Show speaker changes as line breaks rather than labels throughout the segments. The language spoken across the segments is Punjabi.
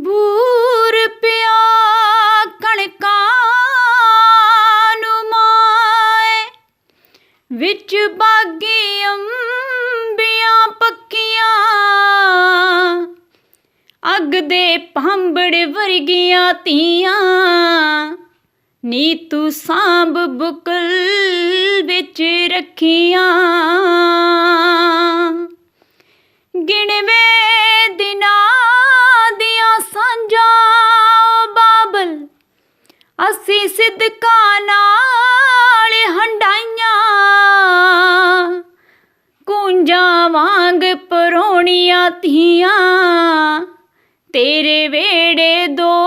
ਬੂਰ ਪਿਆ ਕਣਕਾਂ ਨੂੰ ਮਾਏ। ਵਿੱਚ ਬਾਗੀ ਅੰਬੀਆਂ ਪੱਕੀਆਂ। ਅੱਗ ਦੇ ਭਾਂਬੜ ਵਰਗੀਆਂ ਤੀਆਂ। ਨੀ ਤੂੰ ਸਾਂਭ ਬੁਕਲ ਵਿੱਚ ਰੱਖੀਆਂ। ਪਰੋਣੀਆਂ ਧੀਆਂ, ਤੇਰੇ ਵੇੜੇ ਦੋ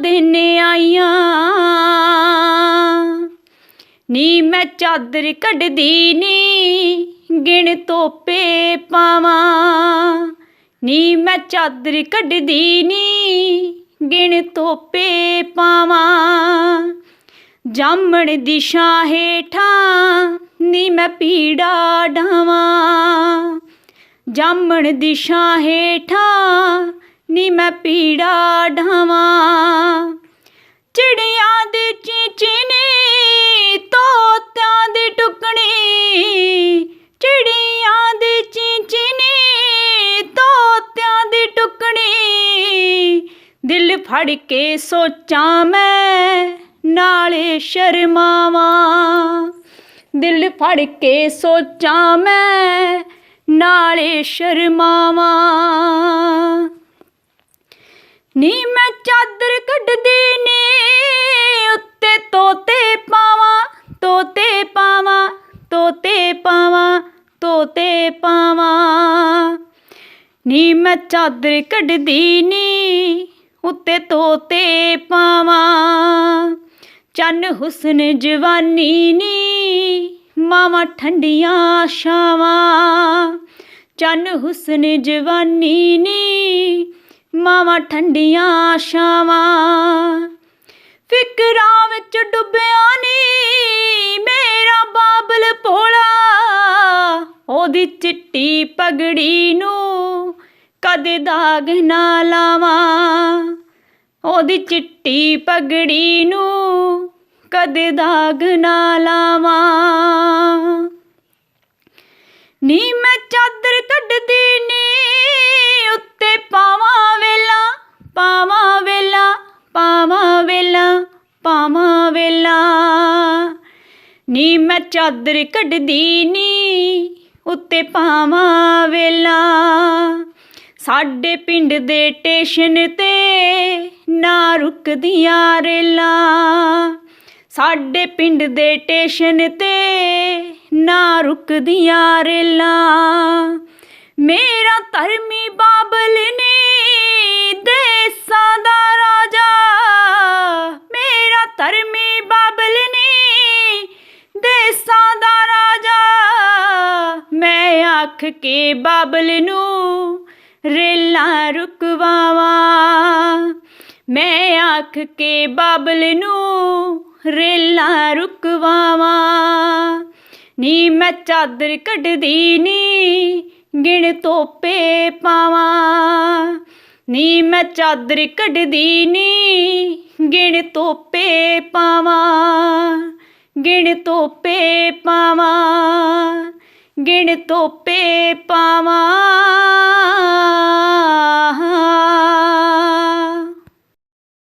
ਦਿਨ ਆਈਆਂ। ਨੀ ਮੈਂ ਚਾਦਰ ਕੱਢਦੀ ਨੀ, ਗਿਣ ਤੋਪੇ ਪਾਵਾਂ। ਨੀ ਮੈਂ ਚਾਦਰ ਕੱਢਦੀ ਨੀ, ਗਿਣ ਤੋਪੇ ਪਾਵਾਂ। ਜਾਮਣ ਛਾਂ ਹੇਠਾਂ ਨੀ ਮੈਂ ਪੀੜਾ ਢਾਵਾਂ ਜਾਮਣ ਦਿਸ਼ਾ ਹੇਠਾਂ ਨੀ ਮੈਂ ਪੀੜਾ ਢਾਵਾਂ। ਚਿੜੀਆਂ ਦੀ ਚੀਚੀਨੀ, ਤੋਤਿਆਂ ਦੀ ਟੁਕਣੀ, ਚਿੜੀਆਂ ਦੀ ਚੀਚੀਨੀ, ਤੋਤਿਆਂ ਦੀ ਟੁਕਣੀ। ਦਿਲ ਫੜ ਕੇ ਸੋਚਾਂ ਮੈਂ, ਨਾਲੇ ਸ਼ਰਮਾਵਾਂ। ਦਿਲ ਫੜ ਕੇ ਸੋਚਾਂ ਮੈਂ ਨਾਲੇ ਸ਼ਰਮਾਵਾਂ। ਨੀ ਮੈਂ ਚਾਦਰ ਕੱਢਦੀ ਨੀ, ਉੱਤੇ ਤੋਤੇ ਪਾਵਾਂ ਤੋਤੇ ਪਾਵਾਂ ਤੋਤੇ ਪਾਵਾਂ ਤੋਤੇ ਪਾਵਾਂ। ਨੀ ਮੈਂ ਚਾਦਰ ਕੱਢਦੀ ਨੀ, ਉੱਤੇ ਤੋਤੇ ਪਾਵਾਂ। ਚੰਨ ਹੁਸਨ ਜਵਾਨੀ ਨੀ ਮਾਵਾਂ ਠੰਡੀਆਂ ਛਾਵਾਂ। ਚੰਨ ਹੁਸਨ ਜਵਾਨੀ ਨੀ, ਮਾਵਾਂ ਠੰਡੀਆਂ ਛਾਵਾਂ। ਫਿਕਰਾਂ ਵਿੱਚ ਡੁੱਬਿਆ ਨੀ, ਮੇਰਾ ਬਾਬਲ ਭੋਲਾ। ਉਹਦੀ ਚਿੱਟੀ ਪਗੜੀ ਨੂੰ ਕਦੇ ਦਾਗ ਨਾ ਲਾਵਾਂ। ਉਹਦੀ ਚਿੱਟੀ ਪਗੜੀ ਨੂੰ ਕਦੇ ਦਾਗ ਨਾ ਲਾਵਾਂ। ਨੀ ਮੈਂ ਚਾਦਰ ਕੱਢਦੀ ਨੀ, ਉੱਤੇ ਪਾਵਾਂ ਵੇਲਾ ਪਾਵਾਂ ਵੇਲਾ ਪਾਵਾਂ ਵੇਲਾ ਪਾਵਾਂ ਵੇਲਾ। ਨੀ ਮੈਂ ਚਾਦਰ ਕੱਢਦੀ ਨੀ, ਉੱਤੇ ਪਾਵਾਂ ਵੇਲਾ। ਸਾਡੇ ਪਿੰਡ ਦੇ ਟੇਸ਼ਨ ਤੇ ਨਾ ਰੁਕਦੀਆਂ ਰੇਲਾਂ। ਸਾਡੇ ਪਿੰਡ ਦੇ ਟੇਸ਼ਨ ਤੇ ਨਾ ਰੁਕਦੀਆਂ ਰੇਲਾਂ। ਮੇਰਾ ਧਰਮੀ ਬਾਬਲ ਨੇ ਦੇਸਾਂ ਦਾ ਰਾਜਾ। ਮੇਰਾ ਧਰਮੀ ਬਾਬਲ ਨੇ ਦੇਸਾਂ ਦਾ ਰਾਜਾ। ਮੈਂ ਆਖ ਕੇ ਬਾਬਲ ਨੂੰ ਰੇਲਾਂ ਰੁਕਵਾਵਾਂ। ਮੈਂ ਆਖ ਕੇ ਬਾਬਲ ਨੂੰ ਰੇਲਾਂ ਰੁਕਵਾਵਾਂ। ਨੀ ਮੈਂ ਚਾਦਰ ਕੱਢਦੀ ਨੀ, ਗਿਣ ਤੋਪੇ ਪਾਵਾਂ। ਨੀ ਮੈਂ ਚਾਦਰ ਕੱਢਦੀ ਨੀ, ਗਿਣ ਤੋਪੇ ਪਾਵਾਂ। ਗਿਣ ਤੋਪੇ ਪਾਵਾਂ, ਗਿਣ ਤੋਪੇ ਪਾਵਾਂ।